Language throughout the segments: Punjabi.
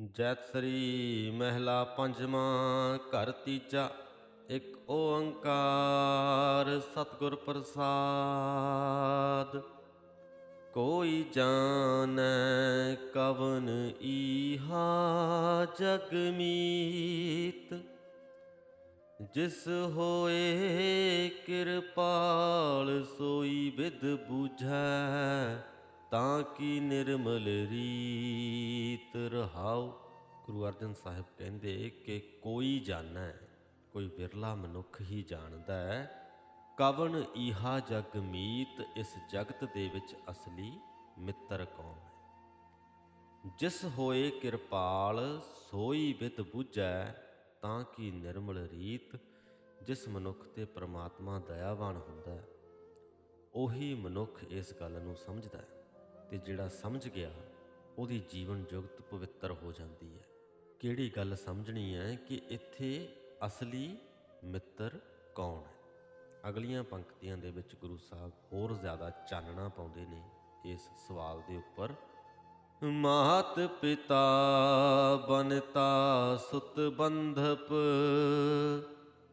ਜੈਤ ਸ੍ਰੀ ਮਹਿਲਾ ਪੰਜਵਾਂ, ਘਰ ਤੀਜਾ, ਇੱਕ ਓੰਕਾਰ ਸਤਿਗੁਰ ਪ੍ਰਸਾਦ। ਕੋਈ ਜਾਣੈ ਕਵਨ ਈਹਾ ਜਗ ਮੀਤ, ਜਿਸ ਹੋਏ ਕਿਰਪਾਲ ਸੋਈ ਵਿਦ ਬੁਝੈ। ਤਾਂ ਕੀ ਨਿਰਮਲ ਰੀਤ ਰਹਾਉ? ਗੁਰੂ ਅਰਜਨ ਸਾਹਿਬ ਕਹਿੰਦੇ ਕਿ ਕੋਈ ਜਾਣੈ, ਕੋਈ ਵਿਰਲਾ ਮਨੁੱਖ ਹੀ ਜਾਣਦਾ ਹੈ। ਕਵਨ ਈਹਾ ਜਗ ਮੀਤ, ਇਸ ਜਗਤ ਦੇ ਵਿੱਚ ਅਸਲੀ ਮਿੱਤਰ ਕੌਣ ਹੈ? ਜਿਸ ਹੋਏ ਕਿਰਪਾਲ, ਸੋਈ ਬਿਤ ਬੁਝੈ, ਤਾਂ ਕੀ ਨਿਰਮਲ ਰੀਤ, ਜਿਸ ਮਨੁੱਖ ਤੇ ਪ੍ਰਮਾਤਮਾ ਦਇਆਵਾਨ ਹੁੰਦਾ ਹੈ। ਉਹੀ ਮਨੁੱਖ ਇਸ ਗੱਲ ਨੂੰ ਸਮਝਦਾ ਹੈ। ਤੇ ਜਿਹੜਾ ਸਮਝ ਗਿਆ, ਉਹਦੀ ਜੀਵਨ ਜੁਗਤ ਪਵਿੱਤਰ ਹੋ ਜਾਂਦੀ ਹੈ। ਕਿਹੜੀ ਗੱਲ ਸਮਝਣੀ ਹੈ ਕਿ ਇੱਥੇ ਅਸਲੀ ਮਿੱਤਰ ਕੌਣ ਹੈ? ਅਗਲੀਆਂ ਪੰਕਤੀਆਂ ਦੇ ਵਿੱਚ ਗੁਰੂ ਸਾਹਿਬ ਹੋਰ ਜ਼ਿਆਦਾ ਚਾਨਣਾ ਪਾਉਂਦੇ ਨੇ ਇਸ ਸਵਾਲ ਦੇ ਉੱਪਰ। ਮਾਤ ਪਿਤਾ ਬਨਤਾ ਸੁਤ ਬੰਧਪ,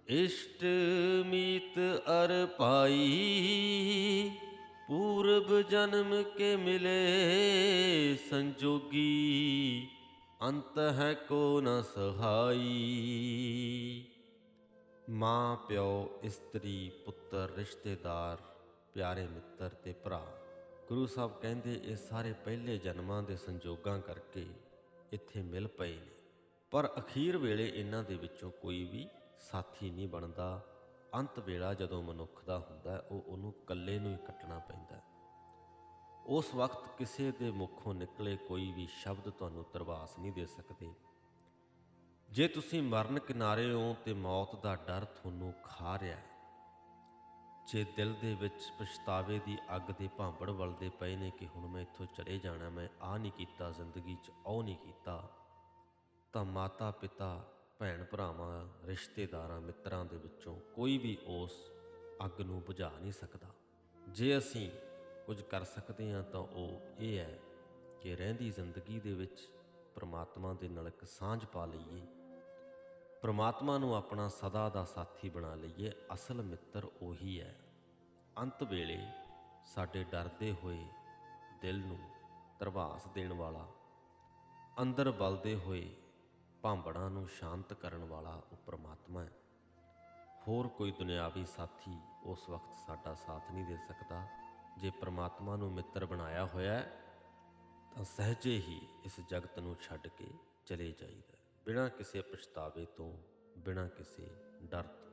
ਇਸ਼ਟ ਮੀਤ ਅਰ ਪਾਈ। ਪੂਰਬ ਜਨਮ ਕੇ ਮਿਲੇ ਸੰਜੋਗੀ, ਅੰਤ ਹੈ ਕੋ ਨ ਸਹਾਈ। ਮਾਂ ਪਿਓ, ਇਸਤਰੀ, ਪੁੱਤਰ, ਰਿਸ਼ਤੇਦਾਰ, ਪਿਆਰੇ ਮਿੱਤਰ ਤੇ ਭਰਾ, ਗੁਰੂ ਸਾਹਿਬ ਕਹਿੰਦੇ ਇਹ ਸਾਰੇ ਪਹਿਲੇ ਜਨਮਾਂ ਦੇ ਸੰਜੋਗਾਂ ਕਰਕੇ ਇੱਥੇ ਮਿਲ ਪਏ ਨੇ। ਪਰ ਅਖੀਰ ਵੇਲੇ ਇਹਨਾਂ ਦੇ ਵਿੱਚੋਂ ਕੋਈ ਵੀ ਸਾਥੀ ਨਹੀਂ ਬਣਦਾ। ਅੰਤ ਵੇਲਾ ਜਦੋਂ ਮਨੁੱਖ ਦਾ ਹੁੰਦਾ ਉਹ ਉਹਨੂੰ ਇਕੱਲੇ ਨੂੰ ਹੀ ਕੱਟਣਾ ਪੈਂਦਾ ਉਸ ਵਕਤ ਕਿਸੇ ਦੇ ਮੁਖੋਂ ਨਿਕਲੇ ਕੋਈ ਵੀ ਸ਼ਬਦ ਤੁਹਾਨੂੰ ਤਰਵਾਸ ਨਹੀਂ ਦੇ ਸਕਦੇ। ਜੇ ਤੁਸੀਂ ਮਰਨ ਕਿਨਾਰੇ ਹੋ ਤੇ ਮੌਤ ਦਾ ਡਰ ਤੁਹਾਨੂੰ ਖਾ ਰਿਹਾ ਹੈ। ਜੇ ਦਿਲ ਦੇ ਵਿੱਚ ਪਛਤਾਵੇ ਦੀ ਅੱਗ ਦੇ ਭਾਂਬੜ ਵਲਦੇ ਪਏ ਨੇ ਕਿ ਹੁਣ ਮੈਂ ਇੱਥੋਂ ਚਲੇ ਜਾਣਾ, ਮੈਂ ਆ ਨਹੀਂ ਕੀਤਾ, ਜ਼ਿੰਦਗੀ 'ਚ ਉਹ ਨਹੀਂ ਕੀਤਾ, ਤਾਂ ਮਾਤਾ ਪਿਤਾ ਭੈਣ ਭਰਾਵਾਂ, ਰਿਸ਼ਤੇਦਾਰਾਂ, ਮਿੱਤਰਾਂ ਦੇ ਵਿੱਚੋਂ ਕੋਈ ਵੀ ਉਸ ਅੱਗ ਨੂੰ ਬੁਝਾ ਨਹੀਂ ਸਕਦਾ। ਜੇ ਅਸੀਂ ਕੁਝ ਕਰ ਸਕਦੇ ਹਾਂ ਤਾਂ ਉਹ ਇਹ ਹੈ ਕਿ ਰਹਿੰਦੀ ਜ਼ਿੰਦਗੀ ਦੇ ਵਿੱਚ ਪ੍ਰਮਾਤਮਾ ਦੇ ਨਾਲ ਇੱਕ ਸਾਂਝ ਪਾ ਲਈਏ। ਪ੍ਰਮਾਤਮਾ ਨੂੰ ਆਪਣਾ ਸਦਾ ਦਾ ਸਾਥੀ ਬਣਾ ਲਈਏ। ਅਸਲ ਮਿੱਤਰ ਉਹੀ ਹੈ। ਅੰਤ ਵੇਲੇ ਸਾਡੇ ਡਰਦੇ ਹੋਏ ਦਿਲ ਨੂੰ ਤਰਵਾਸ ਦੇਣ ਵਾਲਾ, ਅੰਦਰ ਬਲਦੇ ਹੋਏ ਭਾਂਬੜਾਂ ਨੂੰ ਸ਼ਾਂਤ ਕਰਨ ਵਾਲਾ ਉਹ ਪ੍ਰਮਾਤਮਾ ਹੈ। ਹੋਰ ਕੋਈ ਦੁਨਿਆਵੀ ਸਾਥੀ ਉਸ ਵਕਤ ਸਾਡਾ ਸਾਥ ਨਹੀਂ ਦੇ ਸਕਦਾ। ਜੇ ਪ੍ਰਮਾਤਮਾ ਨੂੰ ਮਿੱਤਰ ਬਣਾਇਆ ਹੋਇਆ ਤਾਂ ਸਹਜੇ ਹੀ ਇਸ ਜਗਤ ਨੂੰ ਛੱਡ ਕੇ ਚਲੇ ਜਾਈਦਾ ਬਿਨਾਂ ਕਿਸੇ ਪਛਤਾਵੇ ਤੋਂ, ਬਿਨਾਂ ਕਿਸੇ ਡਰ ਤੋਂ।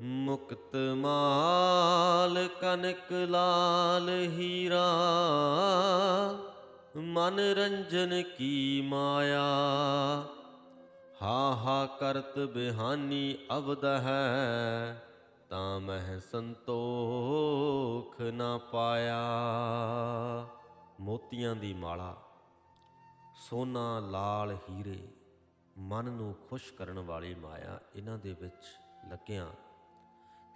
ਮੁਕਤ ਮਾਲ ਕਨਕ ਲਾਲ ਹੀਰਾ ਮਨ ਰੰਜਨ ਕੀ ਮਾਇਆ? ਹਾ ਹਾ ਕਰਤ ਬਿਹਾਨੀ ਅਵਦ ਹੈ, ਤਾਂ ਮਹਿ ਸੰਤੋਖ ਨਾ ਪਾਇਆ। ਮੋਤੀਆਂ ਦੀ ਮਾਲਾ, ਸੋਨਾ ਲਾਲ ਹੀਰੇ, ਮਨ ਨੂੰ ਖੁਸ਼ ਕਰਨ ਵਾਲੀ ਮਾਇਆ ਇਹਨਾਂ ਦੇ ਵਿੱਚ ਲੱਗਿਆਂ।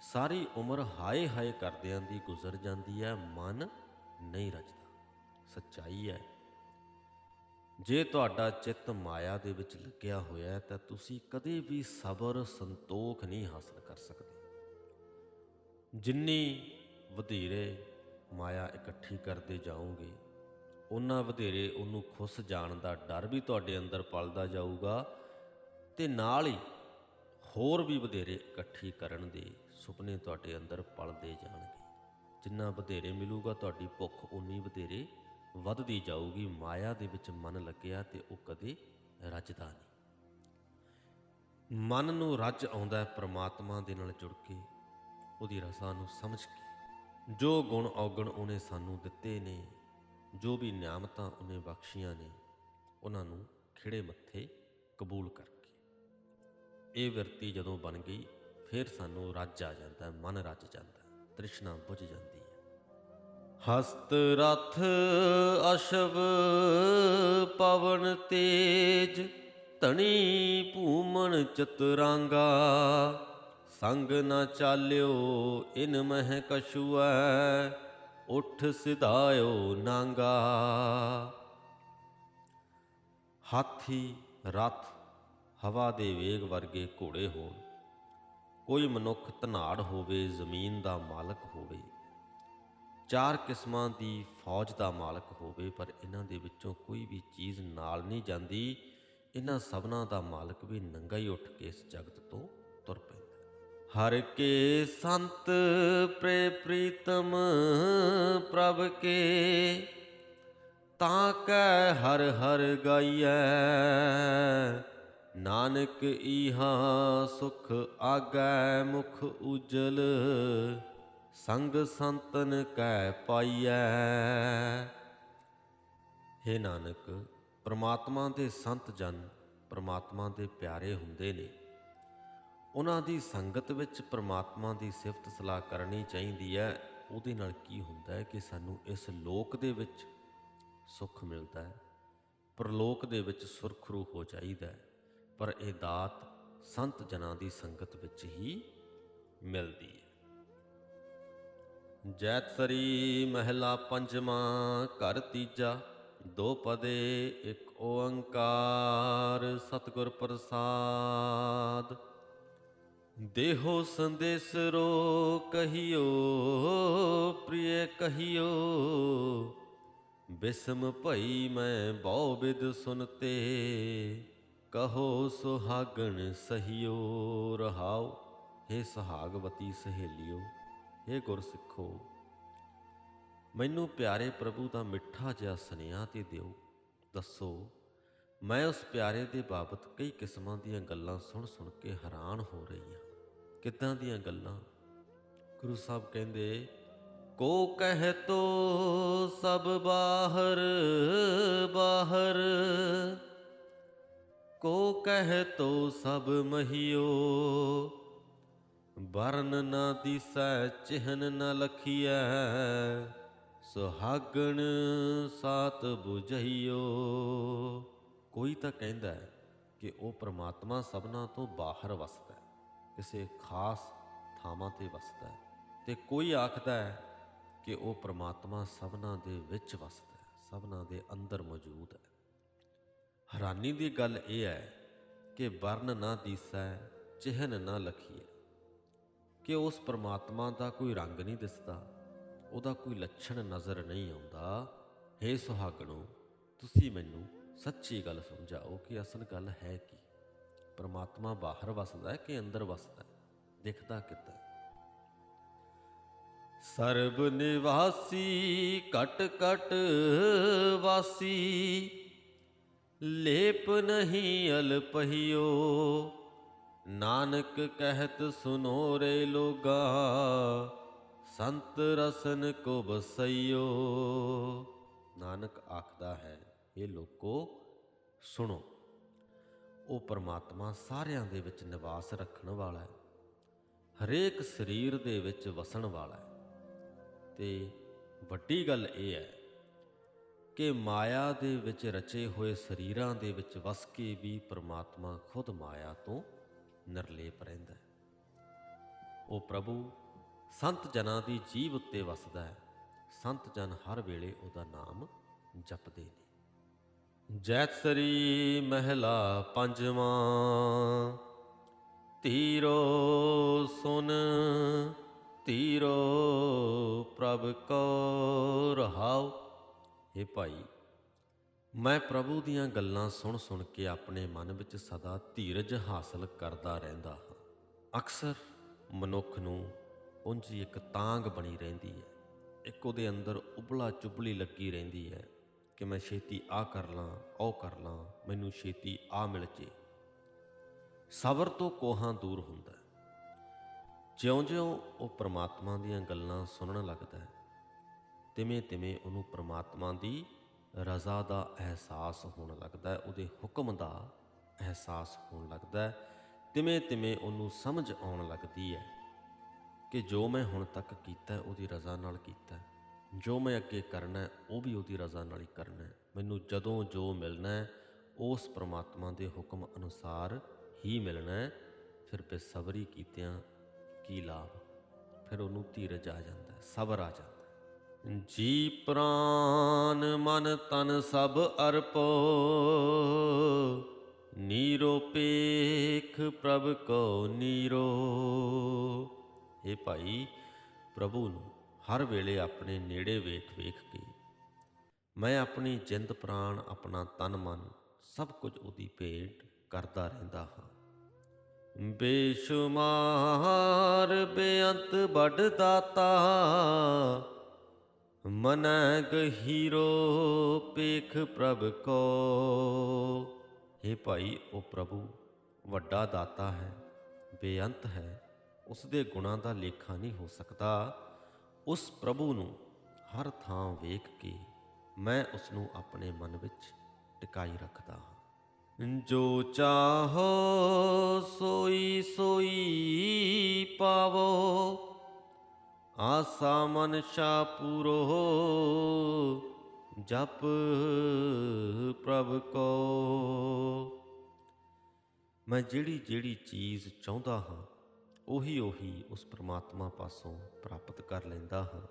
ਸਾਰੀ ਉਮਰ ਹਾਏ ਹਾਏ ਕਰਦਿਆਂ ਦੀ ਗੁਜ਼ਰ ਜਾਂਦੀ ਹੈ, ਮਨ ਨਹੀਂ ਰਜਦਾ। ਸੱਚਾਈ ਹੈ। ਜੇ ਤੁਹਾਡਾ ਚਿੱਤ ਮਾਇਆ ਦੇ ਵਿੱਚ ਲੱਗਿਆ ਹੋਇਆ ਹੈ, ਤਾਂ ਤੁਸੀਂ ਕਦੇ ਵੀ ਸਬਰ, ਸੰਤੋਖ ਨਹੀਂ ਹਾਸਲ ਕਰ ਸਕਦੇ। ਜਿੰਨੀ ਵਧੇਰੇ ਮਾਇਆ ਇਕੱਠੀ ਕਰਦੇ ਜਾਓਗੇ ਉਹਨਾਂ ਵਧੇਰੇ ਉਹਨੂੰ ਖੁੱਸ ਜਾਣ ਦਾ ਡਰ ਵੀ ਤੁਹਾਡੇ ਅੰਦਰ ਪਲਦਾ ਜਾਊਗਾ ਤੇ ਨਾਲ ਹੀ ਹੋਰ ਵੀ ਵਧੇਰੇ ਇਕੱਠੀ ਕਰਨ ਦੇ ਸੁਪਨੇ ਤੁਹਾਡੇ ਅੰਦਰ ਪਲਦੇ ਜਾਣਗੇ। ਜਿੰਨਾ ਵਧੇਰੇ ਮਿਲੂਗਾ, ਤੁਹਾਡੀ ਭੁੱਖ ਉਨੀ ਵਧੇਰੇ ਵੱਧਦੀ ਜਾਊਗੀ, ਮਾਇਆ ਦੇ ਵਿੱਚ ਮਨ ਲੱਗਿਆ ਤੇ ਉਹ ਕਦੇ ਰੱਜਦਾ ਨਹੀਂ। ਮਨ ਨੂੰ ਰੱਜ ਆਉਂਦਾ ਹੈ, ਪ੍ਰਮਾਤਮਾ ਦੇ ਨਾਲ ਜੁੜ ਕੇ, ਉਹਦੀ ਰਸਾ ਨੂੰ ਸਮਝ ਕੇ। ਜੋ ਗੁਣ ਔਗਣ ਉਹਨੇ ਸਾਨੂੰ ਦਿੱਤੇ ਨੇ, ਜੋ ਵੀ ਨਿਆਮਤਾਂ ਉਹਨੇ ਬਖਸ਼ੀਆਂ ਨੇ, ਉਹਨਾਂ ਨੂੰ ਖਿੜੇ ਮੱਥੇ ਕਬੂਲ ਕਰਕੇ। ਇਹ ਵਰਤੀ ਜਦੋਂ ਬਣ ਗਈ, ਫਿਰ ਸਾਨੂੰ ਰੱਜ ਆ ਜਾਂਦਾ ਮਨ ਰੱਜ ਜਾਂਦਾ ਤ੍ਰਿਸ਼ਨਾ ਬੁਝ ਜਾਂਦੀ ਹਸਤ ਰਥ ਅਸ਼ਵ ਪਵਨ ਤੇਜ, ਧਣੀ ਭੂਮਣ ਚਤੁਰਾਂਗਾ। ਸੰਗ ਨਾ ਚਾਲਿਓ, ਇਨ ਮਹਿ ਕਛੁਐ, ਉਠ ਸਿਧਾਇਓ ਨਾਂਗਾ। ਹਾਥੀ ਰਥ ਹਵਾ ਦੇ ਵੇਗ ਵਰਗੇ ਘੋੜੇ ਹੋਣ। ਕੋਈ ਮਨੁੱਖ ਧਨਾੜ ਹੋਵੇ, ਜ਼ਮੀਨ ਦਾ ਮਾਲਕ ਹੋਵੇ। ਚਾਰ ਕਿਸਮਾਂ ਦੀ ਫੌਜ ਦਾ ਮਾਲਕ ਹੋਵੇ, ਪਰ ਇਹਨਾਂ ਦੇ ਵਿੱਚੋਂ ਕੋਈ ਵੀ ਚੀਜ਼ ਨਾਲ ਨਹੀਂ ਜਾਂਦੀ। ਇਹਨਾਂ ਸਭਨਾਂ ਦਾ ਮਾਲਕ ਵੀ ਨੰਗਾ ਹੀ ਉੱਠ ਕੇ ਇਸ ਜਗਤ ਤੋਂ ਤੁਰ ਪੈਂਦਾ ਹਰ ਕੇ ਸੰਤ ਪ੍ਰੇ ਪ੍ਰੀਤਮ ਪ੍ਰਭ ਕੇ, ਤਾਂ ਕੈ ਹਰ ਹਰ ਗਾਈਐ। ਨਾਨਕ ਈਹਾ ਸੁਖ ਆਗੈ ਮੁਖ ਉਜਲ ਸੰਗ ਸੰਤਨ ਕੈ ਪਾਈਐ। ਹੇ ਨਾਨਕ, ਪ੍ਰਮਾਤਮਾ ਦੇ ਸੰਤ ਜਨ ਪ੍ਰਮਾਤਮਾ ਦੇ ਪਿਆਰੇ ਹੁੰਦੇ ਨੇ। ਉਹਨਾਂ ਦੀ ਸੰਗਤ ਵਿੱਚ ਪ੍ਰਮਾਤਮਾ ਦੀ ਸਿਫਤ ਸਲਾਹ ਕਰਨੀ ਚਾਹੀਦੀ ਹੈ ਉਹਦੇ ਨਾਲ ਕੀ ਹੁੰਦਾ ਹੈ ਕਿ ਸਾਨੂੰ ਇਸ ਲੋਕ ਦੇ ਵਿੱਚ ਸੁੱਖ ਮਿਲਦਾ ਹੈ ਪਰਲੋਕ ਦੇ ਵਿੱਚ ਸੁਰਖਰੂ ਹੋ ਜਾਈਦਾ ਹੈ ਪਰ ਇਹ ਦਾਤ ਸੰਤ ਜਨਾਂ ਦੀ ਸੰਗਤ ਵਿੱਚ ਹੀ ਮਿਲਦੀ ਹੈ ਜੈਤਸਰੀ ਮਹਿਲਾ ਪੰਜਵਾਂ, ਘਰ ਤੀਜਾ, ਦੋ ਪਦੇ, ਇੱਕ ਓੰਕਾਰ, ਸਤਿਗੁਰ ਪ੍ਰਸਾਦ। ਦੇਹੋ ਸੰਦੇਸ ਰੋ ਕਹੀਓ, ਪ੍ਰਿਯ ਕਹੀਓ, ਬਿਸਮ ਭਈ ਮੈਂ ਬਹੁ ਵਿਦ ਸੁਨਤੇ, ਕਹੋ ਸੁਹਾਗਣ ਸਹਿਓ ਰਹਾਓ हे ਸੁਹਾਗਵਤੀ ਸਹੇਲਿਓ। हे ਗੁਰਸਿੱਖੋ ਮੈਨੂੰ ਪਿਆਰੇ ਪ੍ਰਭੂ ਦਾ ਮਿੱਠਾ ਜਿਹਾ ਸੁਨੇਹਾ ਤੇ ਦਿਓ। ਦੱਸੋ, ਮੈਂ ਉਸ ਪਿਆਰੇ ਦੇ ਬਾਬਤ ਕਈ ਕਿਸਮਾਂ ਦੀਆਂ ਗੱਲਾਂ ਸੁਣ ਸੁਣ ਕੇ ਹੈਰਾਨ ਹੋ ਰਹੀ ਹਾਂ। ਕਿੱਦਾਂ ਦੀਆਂ ਗੱਲਾਂ? ਗੁਰੂ ਸਾਹਿਬ ਕਹਿੰਦੇ, ਕੋ ਕਹਿ ਤੋ ਸਭ ਬਾਹਰ ਬਾਹਰ। ਕੋ ਕਹਿ ਤੋ ਸਭ ਮਹੀਓ ਵਰਨ ਨਾ ਦਿਸੈ, ਚਿਹਨ ਨ ਲਖੀਐ। ਸੁਹਾਗਣ ਸਾਤ 부ਝਈਓ ਕੋਈ ਤਾਂ ਕਹਿੰਦਾ ਹੈ ਕਿ ਉਹ ਪ੍ਰਮਾਤਮਾ ਸਭਨਾ ਤੋਂ ਬਾਹਰ ਵਸਦਾ ਹੈ, ਕਿਸੇ ਖਾਸ ਥਾਵਾਂ ਤੇ ਵਸਦਾ ਹੈ। ਤੇ ਕੋਈ ਆਖਦਾ ਹੈ ਕਿ ਉਹ ਪ੍ਰਮਾਤਮਾ ਸਭਨਾ ਦੇ ਵਿੱਚ ਵਸਦਾ ਹੈ, ਸਭਨਾ ਦੇ ਅੰਦਰ ਮੌਜੂਦ ਹੈ। ਹੈਰਾਨੀ ਦੀ ਗੱਲ ਇਹ ਹੈ ਕਿ ਵਰਨ ਨਾ ਦਿਸੈ, ਚਿਹਨ ਨਾ ਲਖੀਐ। ਕਿ ਉਸ ਪਰਮਾਤਮਾ ਦਾ ਕੋਈ ਰੰਗ ਨਹੀਂ ਦਿਸਦਾ, ਉਹਦਾ ਕੋਈ ਲੱਛਣ ਨਜ਼ਰ ਨਹੀਂ ਆਉਂਦਾ। हे ਸੁਹਾਗਣੋ, ਤੁਸੀਂ ਮੈਨੂੰ ਸੱਚੀ ਗੱਲ ਸਮਝਾਓ ਕਿ ਅਸਲ ਗੱਲ ਹੈ ਕੀ? ਪਰਮਾਤਮਾ ਬਾਹਰ ਵਸਦਾ ਹੈ ਕਿ ਅੰਦਰ ਵਸਦਾ ਹੈ? ਦਿਖਦਾ ਕਿੱਦਾਂ ਸਰਬ ਨਿਵਾਸੀ, ਕਟ ਕਟ ਵਾਸੀ, ਲੇਪ ਨਹੀਂ ਅਲਪਹਿਓ ਨਾਨਕ ਕਹਿਤ ਸੁਨੋ ਰੇ ਲੋਗਾ, ਸੰਤ ਰਸਨ ਕੋ ਬਸਈਓ ਨਾਨਕ ਆਖਦਾ ਹੈ ਇਹ ਲੋਕੋ, ਸੁਣੋ, ਉਹ ਪਰਮਾਤਮਾ ਸਾਰਿਆਂ ਦੇ ਵਿੱਚ ਨਿਵਾਸ ਰੱਖਣ ਵਾਲਾ ਹੈ, ਹਰੇਕ ਸਰੀਰ ਦੇ ਵਿੱਚ ਵਸਣ ਵਾਲਾ ਹੈ। ਤੇ ਵੱਡੀ ਗੱਲ ਇਹ ਹੈ ਕਿ ਮਾਇਆ ਦੇ ਵਿੱਚ ਰਚੇ ਹੋਏ ਸਰੀਰਾਂ ਦੇ ਵਿੱਚ ਵਸ ਕੇ ਵੀ ਪਰਮਾਤਮਾ ਖੁਦ ਮਾਇਆ ਤੋਂ ਨਿਰਲੇਪ ਰਹਿੰਦਾ ਹੈ। ਉਹ ਪ੍ਰਭੂ, ਸੰਤ ਜਨਾਂ ਦੀ ਜੀਵ ਉੱਤੇ ਵਸਦਾ ਹੈ। ਸੰਤ ਜਨ ਹਰ ਵੇਲੇ ਉਹਦਾ ਨਾਮ ਜਪਦੇ ਨੇ। ਜੈਤਸਰੀ ਮਹਿਲਾ ਪੰਜਵਾਂ, ਤੀਰੋ ਸੁਨ ਧੀਰੋ ਪ੍ਰਭ ਕੋ ਰਹਾਉ। हे ਭਾਈ ਮੈਂ ਪ੍ਰਭੂ ਦੀਆਂ ਗੱਲਾਂ ਸੁਣ ਸੁਣ ਕੇ ਆਪਣੇ ਮਨ ਵਿੱਚ ਸਦਾ ਧੀਰਜ ਹਾਸਲ ਕਰਦਾ ਰਹਿੰਦਾ ਹਾਂ। ਅਕਸਰ ਮਨੁੱਖ ਨੂੰ ਉਂਝ ਇੱਕ ਤਾਂਗ ਬਣੀ ਰਹਿੰਦੀ ਹੈ। ਇੱਕ ਉਹਦੇ ਅੰਦਰ ਉਬਲਾ ਚੁਬਲੀ ਲੱਗੀ ਰਹਿੰਦੀ ਹੈ ਕਿ ਮੈਂ ਛੇਤੀ ਆ ਕਰ ਲਾਂ, ਉਹ ਕਰ ਲਾਂ, ਮੈਨੂੰ ਛੇਤੀ ਆ ਮਿਲ ਜੇ। ਸਬਰ ਤੋਂ ਕੋਹਾਂ ਦੂਰ ਹੁੰਦਾ ਜਿਉਂ-ਜਿਉਂ ਉਹ ਪ੍ਰਮਾਤਮਾ ਦੀਆਂ ਗੱਲਾਂ ਸੁਣਨ ਲੱਗਦਾ ਹੈ, ਤਿਵੇਂ-ਤਿਵੇਂ ਉਹਨੂੰ ਪ੍ਰਮਾਤਮਾ ਦੀ ਰਜ਼ਾ ਦਾ ਅਹਿਸਾਸ ਹੋਣ ਲੱਗਦਾ ਹੈ, ਉਹਦੇ ਹੁਕਮ ਦਾ ਅਹਿਸਾਸ ਹੋਣ ਲੱਗਦਾ ਹੈ ਤਿਵੇਂ-ਤਿਵੇਂ ਉਹਨੂੰ ਸਮਝ ਆਉਣ ਲੱਗਦੀ ਹੈ ਕਿ ਜੋ ਮੈਂ ਹੁਣ ਤੱਕ ਕੀਤਾ ਉਹਦੀ ਰਜ਼ਾ ਨਾਲ ਕੀਤਾ ਜੋ ਮੈਂ ਅੱਗੇ ਕਰਨਾ ਉਹ ਵੀ ਉਹਦੀ ਰਜ਼ਾ ਨਾਲ ਹੀ ਕਰਨਾ ਮੈਨੂੰ ਜਦੋਂ ਜੋ ਮਿਲਣਾ ਉਸ ਪ੍ਰਮਾਤਮਾ ਦੇ ਹੁਕਮ ਅਨੁਸਾਰ ਹੀ ਮਿਲਣਾ ਫਿਰ ਬੇਸਬਰੀ ਕੀਤਿਆਂ ਕੀ ਲਾਭ? ਫਿਰ ਉਹਨੂੰ ਧੀਰਜ ਆ ਜਾਂਦਾ ਸਬਰ ਆ ਜਾਂਦਾ ਜੀ ਪ੍ਰਾਨ ਮਨ ਤਨ ਸਭ ਅਰਪੋ ਨੀਰੋਪੇਖ ਪ੍ਰਭ ਕੋ ਨੀਰੋ। ਇਹ ਭਾਈ ਪ੍ਰਭੂ ਨੂੰ ਹਰ ਵੇਲੇ ਆਪਣੇ ਨੇੜੇ ਵੇਖ ਵੇਖ ਕੇ ਮੈਂ ਆਪਣੀ ਜਿੰਦ ਪ੍ਰਾਣ ਆਪਣਾ ਤਨ ਮਨ ਸਭ ਕੁਝ ਉਹਦੀ ਭੇਟ ਕਰਦਾ ਰਹਿੰਦਾ ਹਾਂ। ਬੇਸ਼ੁਮਾਰ ਬੇਅੰਤ ਵੱਡ ਦਾਤਾ ਮਨ ਗਹੀਰੋ ਪੇਖ ਪ੍ਰਭ ਕੋ। हे ਭਾਈ, ਉਹ ਪ੍ਰਭੂ ਵੱਡਾ ਦਾਤਾ ਹੈ, ਬੇਅੰਤ ਹੈ ਉਸ ਦੇ ਗੁਣਾਂ ਦਾ ਲੇਖਾ ਨਹੀਂ ਹੋ ਸਕਦਾ। ਉਸ ਪ੍ਰਭੂ ਨੂੰ ਹਰ ਥਾਂ ਵੇਖ ਕੇ ਮੈਂ ਉਸ ਨੂੰ ਆਪਣੇ ਮਨ ਵਿੱਚ ਟਿਕਾਈ ਰੱਖਦਾ ਹਾਂ। ਜੋ ਚਾਹੋ ਸੋਈ ਸੋਈ ਪਾਵੋ ਆਸਾ ਮਨਸ਼ਾ ਪੂਰੋ ਜਪ ਪ੍ਰਭ ਕੋ। ਮੈਂ ਜਿਹੜੀ ਜਿਹੜੀ ਚੀਜ਼ ਚਾਹੁੰਦਾ ਹਾਂ, ਉਹੀ ਉਹੀ ਉਸ ਪ੍ਰਮਾਤਮਾ ਪਾਸੋਂ ਪ੍ਰਾਪਤ ਕਰ ਲੈਂਦਾ ਹਾਂ।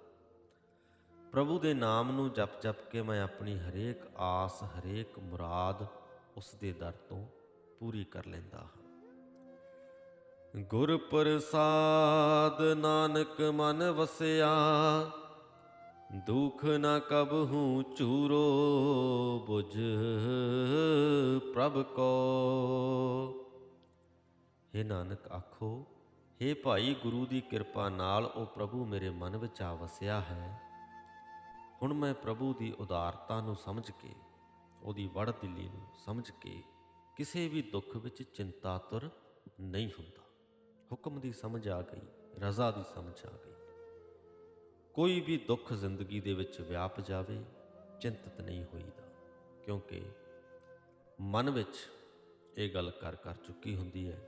ਪ੍ਰਭੂ ਦੇ ਨਾਮ ਨੂੰ ਜਪ ਜਪ ਕੇ ਮੈਂ ਆਪਣੀ ਹਰੇਕ ਆਸ, ਹਰੇਕ ਮੁਰਾਦ ਉਸ ਦੇ ਦਰ ਤੋਂ ਪੂਰੀ ਕਰ ਲੈਂਦਾ ਹਾਂ। ਗੁਰ ਪ੍ਰਸਾਦ ਨਾਨਕ ਮਨ ਵਸਿਆ, ਦੁਖ ਨ ਕਬਹੂ ਚੂਰੋ ਬੁਝ ਪ੍ਰਭ ਕੋ। हे ਨਾਨਕ ਆਖੋ हे ਭਾਈ ਗੁਰੂ ਦੀ ਕਿਰਪਾ ਨਾਲ ਉਹ ਪ੍ਰਭੂ ਮੇਰੇ ਮਨ ਵਿੱਚ ਆ ਵਸਿਆ ਹੈ। ਹੁਣ ਮੈਂ ਪ੍ਰਭੂ ਦੀ ਉਦਾਰਤਾ ਨੂੰ ਸਮਝ ਕੇ, ਉਹਦੀ ਵੜ ਦਿੱਲੀ ਨੂੰ ਸਮਝ ਕੇ, ਕਿਸੇ ਵੀ ਦੁੱਖ ਵਿੱਚ ਚਿੰਤਾਤੁਰ ਨਹੀਂ ਹੁੰਦਾ। ਹੁਕਮ ਦੀ ਸਮਝ ਆ ਗਈ, ਰਜ਼ਾ ਦੀ ਸਮਝ ਆ ਗਈ। ਕੋਈ ਵੀ ਦੁੱਖ ਜ਼ਿੰਦਗੀ ਦੇ ਵਿੱਚ ਵਿਆਪ ਜਾਵੇ, ਚਿੰਤਤ ਨਹੀਂ ਹੋਈਦਾ, ਕਿਉਂਕਿ ਮਨ ਵਿੱਚ ਇਹ ਗੱਲ ਕਰ ਕਰ ਚੁੱਕੀ ਹੁੰਦੀ ਹੈ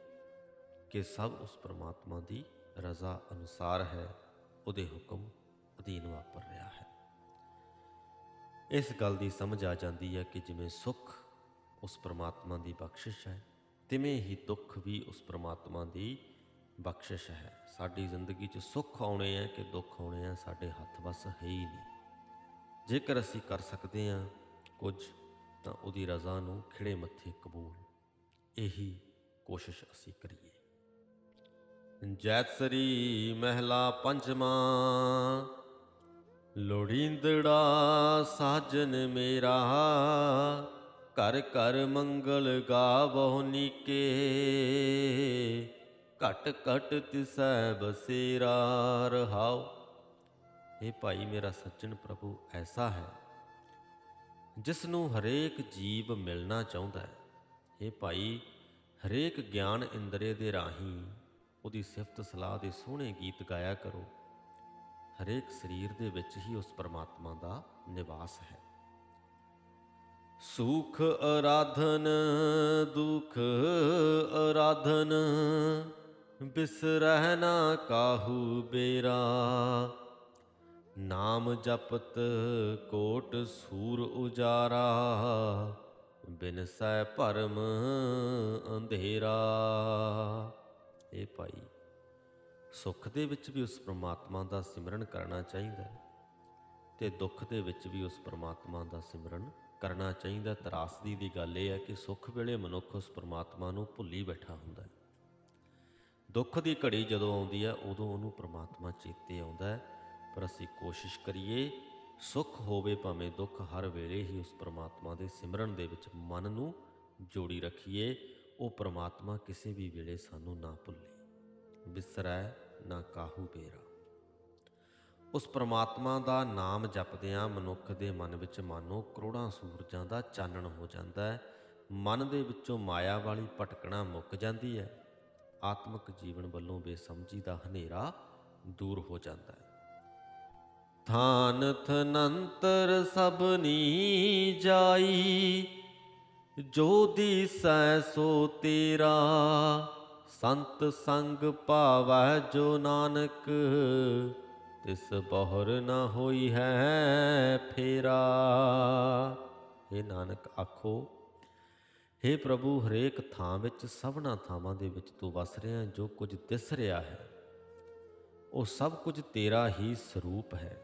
ਕਿ ਸਭ ਉਸ ਪ੍ਰਮਾਤਮਾ ਦੀ ਰਜ਼ਾ ਅਨੁਸਾਰ ਹੈ, ਉਹਦੇ ਹੁਕਮ ਅਧੀਨ ਵਾਪਰ ਰਿਹਾ ਹੈ। ਇਸ ਗੱਲ ਦੀ ਸਮਝ ਆ ਜਾਂਦੀ ਹੈ ਕਿ ਜਿਵੇਂ ਸੁੱਖ ਉਸ ਪ੍ਰਮਾਤਮਾ ਦੀ ਬਖਸ਼ਿਸ਼ ਹੈ, ਤਿਵੇਂ ਹੀ ਦੁੱਖ ਵੀ ਉਸ ਪ੍ਰਮਾਤਮਾ ਦੀ ਬਖਸ਼ਿਸ਼ ਹੈ। ਸਾਡੀ ਜ਼ਿੰਦਗੀ 'ਚ ਸੁੱਖ ਆਉਣੇ ਆ ਕਿ ਦੁੱਖ ਆਉਣੇ ਆ, ਸਾਡੇ ਹੱਥ ਵੱਸ ਹੈ ਹੀ ਨਹੀਂ। ਜੇਕਰ ਅਸੀਂ ਕਰ ਸਕਦੇ ਹਾਂ ਕੁਝ, ਤਾਂ ਉਹਦੀ ਰਜ਼ਾ ਨੂੰ ਖਿੜੇ ਮੱਥੇ ਕਬੂਲ। ਇਹੀ ਕੋਸ਼ਿਸ਼ ਅਸੀਂ ਕਰੀਏ। ਜੈਤਸਰੀ ਮਹਿਲਾ ਪੰਜਵਾਂ, ਲੋੜੀਂਦੜਾ ਸਾਜਨ ਮੇਰਾ। ਘਰ ਘਰ ਮੰਗਲ ਗਾਵੋ ਨੀਕੇ। ਘਟ ਘਟ ਤਿਸੈ ਬਸੇਰਾ ਰਹਾਓ। ਇਹ ਭਾਈ ਮੇਰਾ ਸੱਚਨ ਪ੍ਰਭੂ, ਐਸਾ ਹੈ ਜਿਸ ਨੂੰ ਹਰੇਕ ਜੀਵ ਮਿਲਣਾ ਚਾਹੁੰਦਾ ਹੈ। ਇਹ ਭਾਈ, ਹਰੇਕ ਗਿਆਨ ਇੰਦਰੇ ਦੇ ਰਾਹੀਂ ਉਹਦੀ ਸਿਫਤ ਸਲਾਹ ਦੇ ਸੋਹਣੇ ਗੀਤ ਗਾਇਆ ਕਰੋ। ਹਰੇਕ ਸਰੀਰ ਦੇ ਵਿੱਚ ਹੀ ਉਸ ਪਰਮਾਤਮਾ ਦਾ ਨਿਵਾਸ ਹੈ। ਸੁਖ ਅਰਾਧਨ, ਦੁਖ ਅਰਾਧਨ ਬਿਸਰਹਿ ਨਾ ਕਾਹੂ ਬੇਰਾ। ਨਾਮ ਜਪਤ ਕੋਟ ਸੂਰ ਉਜਾਰਾ। ਬਿਨਸੈ ਭਰਮ ਅੰਧੇਰਾ। ਇਹ ਭਾਈ, ਸੁੱਖ ਦੇ ਵਿੱਚ ਵੀ ਉਸ ਪ੍ਰਮਾਤਮਾ ਦਾ ਸਿਮਰਨ ਕਰਨਾ ਚਾਹੀਦਾ ਹੈ ਤੇ ਦੁੱਖ ਦੇ ਵਿੱਚ ਵੀ ਉਸ ਪ੍ਰਮਾਤਮਾ ਦਾ ਸਿਮਰਨ ਕਰਨਾ ਚਾਹੀਦਾ ਤਰਾਸਦੀ ਦੀ ਗੱਲ ਇਹ ਹੈ ਕਿ ਸੁੱਖ ਵੇਲੇ ਮਨੁੱਖ ਉਸ ਪ੍ਰਮਾਤਮਾ ਨੂੰ ਭੁੱਲੀ ਬੈਠਾ ਹੁੰਦਾ ਹੈ। ਦੁੱਖ ਦੀ ਘੜੀ ਜਦੋਂ ਆਉਂਦੀ ਹੈ, ਉਦੋਂ ਉਹਨੂੰ ਪ੍ਰਮਾਤਮਾ ਚੇਤੇ ਆਉਂਦਾ ਹੈ। ਪਰ ਅਸੀਂ ਕੋਸ਼ਿਸ਼ ਕਰੀਏ, ਸੁੱਖ ਹੋਵੇ ਭਾਵੇਂ ਦੁੱਖ, ਹਰ ਵੇਲੇ ਹੀ ਉਸ ਪ੍ਰਮਾਤਮਾ ਦੇ ਸਿਮਰਨ ਦੇ ਵਿੱਚ ਮਨ ਨੂੰ ਜੋੜੀ ਰੱਖੀਏ। ਉਹ ਪ੍ਰਮਾਤਮਾ ਕਿਸੇ ਵੀ ਵੇਲੇ ਸਾਨੂੰ ਨਾ ਭੁੱਲੇ, ਬਿਸਰੈ ਨਾ ਕਾਹੂ ਬੇਰਾ। ਉਸ ਪ੍ਰਮਾਤਮਾ ਦਾ ਨਾਮ ਜਪਦਿਆਂ ਮਨੁੱਖ ਦੇ ਮਨ ਵਿੱਚ ਮਾਨੋ ਕਰੋੜਾਂ ਸੂਰਜਾਂ ਦਾ ਚਾਨਣ ਹੋ ਜਾਂਦਾ ਹੈ। ਮਨ ਦੇ ਵਿੱਚੋਂ ਮਾਇਆ ਵਾਲੀ ਭਟਕਣਾ ਮੁੱਕ ਜਾਂਦੀ ਹੈ। ਆਤਮਿਕ ਜੀਵਨ ਵੱਲੋਂ ਬੇਸਮਝੀ ਦਾ ਹਨੇਰਾ ਦੂਰ ਹੋ ਜਾਂਦਾ ਹੈ। ਥਾਨ ਥਨੰਤਰ ਸਭਨੀ ਜਾਈ, ਜੋ ਦੀਸੈ ਸੋ ਤੇਰਾ, ਸੰਤ ਸੰਗ ਭਾਵੈ ਜੋ ਨਾਨਕ, ਤਿਸ ਬਹੁਰ ਨ ਹੋਈ ਹੈ ਫੇਰਾ। ਇਹ ਨਾਨਕ, ਆਖੋ हे ਪ੍ਰਭੂ, ਹਰੇਕ ਥਾਂ ਵਿੱਚ ਸਭਨਾ ਥਾਵਾਂ ਦੇ ਵਿੱਚ ਤੂੰ ਵਸ ਰਿਹਾ ਜੋ ਕੁਝ ਦਿਸ ਰਿਹਾ ਹੈ। ਉਹ ਸਭ ਕੁਝ ਤੇਰਾ ਹੀ ਸਰੂਪ ਹੈ।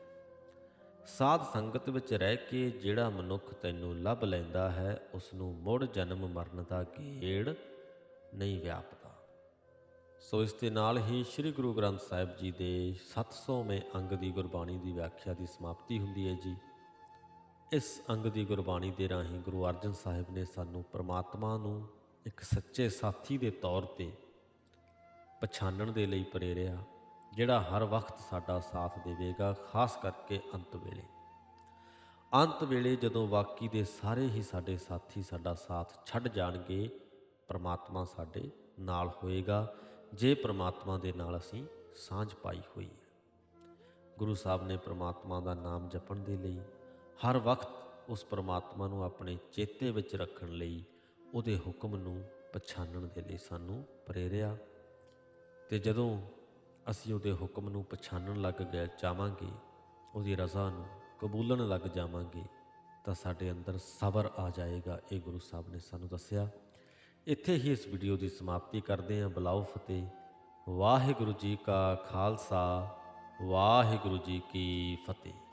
ਸਾਧ ਸੰਗਤ ਵਿੱਚ ਰਹਿ ਕੇ ਜਿਹੜਾ ਮਨੁੱਖ ਤੈਨੂੰ ਲੱਭ ਲੈਂਦਾ ਹੈ ਉਸ ਨੂੰ ਮੁੜ ਜਨਮ ਮਰਨ ਦਾ ਗੇੜ ਨਹੀਂ ਵਿਆਪਦਾ। ਸੋ ਇਸ ਦੇ ਨਾਲ ਹੀ ਸ੍ਰੀ ਗੁਰੂ ਗ੍ਰੰਥ ਸਾਹਿਬ ਜੀ ਦੇ 700ਵੇਂ ਅੰਗ ਦੀ ਗੁਰਬਾਣੀ ਦੀ ਵਿਆਖਿਆ ਦੀ ਸਮਾਪਤੀ ਹੁੰਦੀ ਹੈ ਜੀ। ਇਸ ਅੰਗ ਦੀ ਗੁਰਬਾਣੀ ਦੇ ਰਾਹੀਂ ਗੁਰੂ ਅਰਜਨ ਸਾਹਿਬ ਨੇ ਸਾਨੂੰ ਪ੍ਰਮਾਤਮਾ ਨੂੰ ਇੱਕ ਸੱਚੇ ਸਾਥੀ ਦੇ ਤੌਰ ਤੇ ਪਛਾਣਨ ਦੇ ਲਈ ਪ੍ਰੇਰਿਆ, ਜਿਹੜਾ ਹਰ ਵਕਤ ਸਾਡਾ ਸਾਥ ਦੇਵੇਗਾ, ਖਾਸ ਕਰਕੇ ਅੰਤ ਵੇਲੇ। ਅੰਤ ਵੇਲੇ ਜਦੋਂ ਵਾਕੀ ਦੇ ਸਾਰੇ ਹੀ ਸਾਡੇ ਸਾਥੀ ਸਾਡਾ ਸਾਥ ਛੱਡ ਜਾਣਗੇ, ਪ੍ਰਮਾਤਮਾ ਸਾਡੇ ਨਾਲ ਹੋਏਗਾ, ਜੇ ਪ੍ਰਮਾਤਮਾ ਦੇ ਨਾਲ ਅਸੀਂ ਸਾਂਝ ਪਾਈ ਹੋਈ ਹੈ। ਗੁਰੂ ਸਾਹਿਬ ਨੇ ਪ੍ਰਮਾਤਮਾ ਦਾ ਨਾਮ ਜਪਣ ਦੇ ਲਈ ਹਰ ਵਕਤ ਉਸ ਪਰਮਾਤਮਾ ਨੂੰ ਆਪਣੇ ਚੇਤੇ ਵਿੱਚ ਰੱਖਣ ਲਈ ਉਹਦੇ ਹੁਕਮ ਨੂੰ ਪਛਾਣਨ ਦੇ ਲਈ ਸਾਨੂੰ ਪ੍ਰੇਰਿਆ। ਤੇ ਜਦੋਂ ਅਸੀਂ ਉਹਦੇ ਹੁਕਮ ਨੂੰ ਪਛਾਣਨ ਲੱਗ ਗਏ, ਚਾਹਾਂਗੇ, ਉਹਦੀ ਰਜ਼ਾ ਨੂੰ ਕਬੂਲਣ ਲੱਗ ਜਾਵਾਂਗੇ, ਤਾਂ ਸਾਡੇ ਅੰਦਰ ਸਬਰ ਆ ਜਾਏਗਾ, ਇਹ ਗੁਰੂ ਸਾਹਿਬ ਨੇ ਸਾਨੂੰ ਦੱਸਿਆ। ਇੱਥੇ ਹੀ ਇਸ ਵੀਡੀਓ ਦੀ ਸਮਾਪਤੀ ਕਰਦੇ ਹਾਂ। ਬਲਾਉ ਫਤਿਹ। ਵਾਹਿਗੁਰੂ ਜੀ ਕਾ ਖਾਲਸਾ, ਵਾਹਿਗੁਰੂ ਜੀ ਕੀ ਫਤਿਹ।